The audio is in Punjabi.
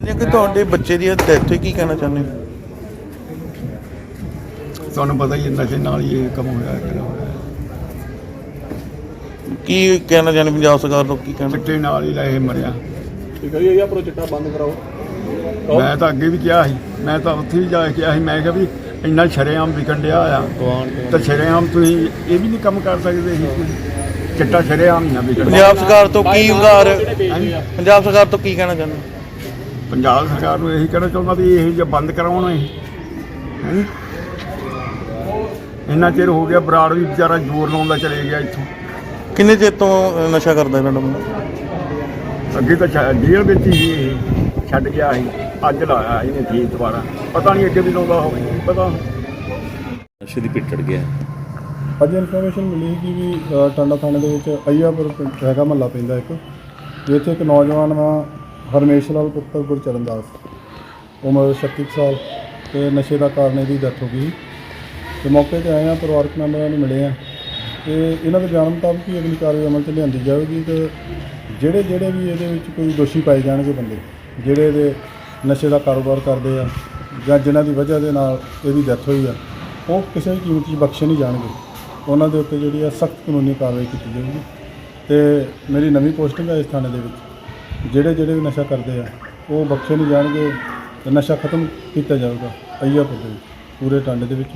ਕਿ ਤੁਹਾਡੇ ਬੱਚੇ ਦੀ ਡੈਥ ਹੋਈ, ਕੀ ਕਹਿਣਾ ਚਾਹੁੰਦੇ ਹੋ? ਤੁਹਾਨੂੰ ਪਤਾ ਹੀ ਹੈ, ਨਸ਼ੇ ਨਾਲ ਹੀ ਇਹ ਕੰਮ ਹੋਇਆ ਕਿਹੜਾ ਕੀ ਕਹਿਣਾ ਚਾਹੁੰਦੇ ਪੰਜਾਬ ਸਰਕਾਰ ਨੂੰ ਕੀ ਕਹਿਣਾ? ਚਿੱਟੇ ਨਾਲ ਹੀ ਲੈ ਇਹ ਮਰਿਆ। ਠੀਕ ਹੈ ਜੀ ਇਹ ਆਪਣਾ ਚਿੱਟਾ ਬੰਦ ਕਰਾਓ। ਮੈਂ ਤਾਂ ਅੱਗੇ ਵੀ ਕਿਹਾ ਸੀ ਮੈਂ ਤਾਂ ਉੱਥੇ ਵੀ ਜਾ ਕੇ ਕਿਹਾ ਸੀ ਮੈਂ ਕਿਹਾ ਵੀ ਇੰਨਾ ਸ਼ਰੇਆਮ ਵਿਕਣ ਡਿਆ ਆ। ਤਾਂ। ਸ਼ਰੇਆਮ ਤੁਸੀਂ ਇਹ ਵੀ ਨਹੀਂ ਕੰਮ ਕਰ ਸਕਦੇ ਸੀ ਚਿੱਟਾ ਸ਼ਰੇਆਮ ਹੀ ਨਾ ਵਿਕਣ। ਪੰਜਾਬ ਸਰਕਾਰ ਤੋਂ ਕੀ ਉਗਾਰ। ਪੰਜਾਬ ਸਰਕਾਰ ਤੋਂ ਕੀ ਕਹਿਣਾ ਚਾਹੁੰਦੇ? ਪੰਜਾਬ ਸਰਕਾਰ ਨੂੰ ਇਹੀ ਕਹਿਣਾ ਚਾਹੁੰਦਾ ਵੀ ਇਹ ਜੇ ਬੰਦ ਕਰਾਉਣ ਇਹ। ਹੈਂ? ਇੰਨਾ ਚਿਰ ਹੋ ਗਿਆ ਬਰਾੜ ਵੀ ਵਿਚਾਰਾ ਜ਼ੋਰ ਲਾਉਂਦਾ ਚਲੇ ਗਿਆ ਇੱਥੋਂ। ਕਿੰਨੇ ਚਿਰ ਤੋਂ ਨਸ਼ਾ ਕਰਦਾ ਇਹਨਾਂ ਦਾ ਮੁੰਡਾ? ਅੱਗੇ ਤਾਂ ਛੱਡ- ਜੇਲ੍ਹ ਵਿੱਚ ਹੀ ਇਹ ਛੱਡ ਗਿਆ ਸੀ ਅੱਜ ਲਾਇਆ ਇਹਨੇ ਫੇਰ ਦੁਬਾਰਾ। ਪਤਾ ਨਹੀਂ ਅੱਗੇ ਵੀ ਲਾਉਂਦਾ ਹੋਵੇ ਨਹੀਂ ਪਤਾ। ਨਸ਼ੇ ਦੀ ਪਿੱਟ ਚੜ ਗਿਆ। ਅੱਜ ਇਨਫੋਰਮੇਸ਼ਨ ਮਿਲੀ ਸੀ ਕਿ ਵੀ ਅ, ਟਾਂਡਾ ਥਾਣੇ ਦੇ ਵਿੱਚ ਅਈਆਪੁਰ ਪਿੰਡ ਹੈਗਾ ਮਹੱਲਾ ਪੈਂਦਾ ਇੱਕ ਜਿੱਥੇ ਇੱਕ ਨੌਜਵਾਨ ਵਾ ਹਰਮੇਸ਼ ਲਾਲ ਪੁੱਤਰ ਗੁਰਚਰਨ ਦਾਸ ਉਮਰ 36 ਕੁ ਸਾਲ ਤੇ ਨਸ਼ੇ ਦਾ ਕਾਰਨ ਇਹਦੀ ਡੈਥ ਹੋ ਗਈ। ਤੇ ਮੌਕੇ ਤੇ ਆਏ ਆ ਪਰਿਵਾਰਕ ਮੈਂਬਰਾਂ ਨੂੰ ਮਿਲੇ ਆ ਤੇ ਇਹਨਾਂ ਦੇ ਬਿਆਨ ਮੁਤਾਬਕ ਹੀ ਅਗਲੀ ਕਾਰਵਾਈ ਅਮਲ 'ਚ ਲਿਆਂਦੀ ਜਾਵੇਗੀ ਤੇ ਜਿਹੜੇ ਜਿਹੜੇ ਵੀ ਇਹਦੇ ਵਿੱਚ ਕੋਈ ਦੋਸ਼ੀ ਪਾਏ ਜਾਣਗੇ ਬੰਦੇ, ਜਿਹੜੇ ਇਹਦੇ ਨਸ਼ੇ ਦਾ ਕਾਰੋਬਾਰ ਕਰਦੇ ਆ ਜਾਂ ਜਿਨ੍ਹਾਂ ਦੀ ਵਜ੍ਹਾ ਦੇ ਨਾਲ ਇਹਦੀ ਡੈਥ ਹੋਈ ਆ, ਉਹ ਕਿਸੇ ਵੀ ਕੀਮਤ 'ਚ ਬਖਸ਼ੇ ਨਹੀਂ ਜਾਣਗੇ। ਉਹਨਾਂ ਦੇ ਉੱਤੇ ਜਿਹੜੀ ਆ ਸਖਤ ਕਾਨੂੰਨੀ ਕਾਰਵਾਈ ਕੀਤੀ ਜਾਵੇਗੀ। ਤੇ ਮੇਰੀ ਨਵੀਂ ਪੋਸਟਿੰਗ ਹੈ ਇਸ ਥਾਣੇ ਦੇ ਵਿੱਚ। ਜਿਹੜੇ ਜਿਹੜੇ ਵੀ ਨਸ਼ਾ ਕਰਦੇ ਆ, ਉਹ ਬਖਸ਼ੇ ਨਹੀਂ ਜਾਣਗੇ ਤੇ ਨਸ਼ਾ ਖਤਮ ਕੀਤਾ ਜਾਊਗਾ ਅਈਆਪੁਰ ਦੇ ਵਿੱਚ, ਪੂਰੇ ਟਾਂਡੇ ਦੇ ਵਿੱਚ।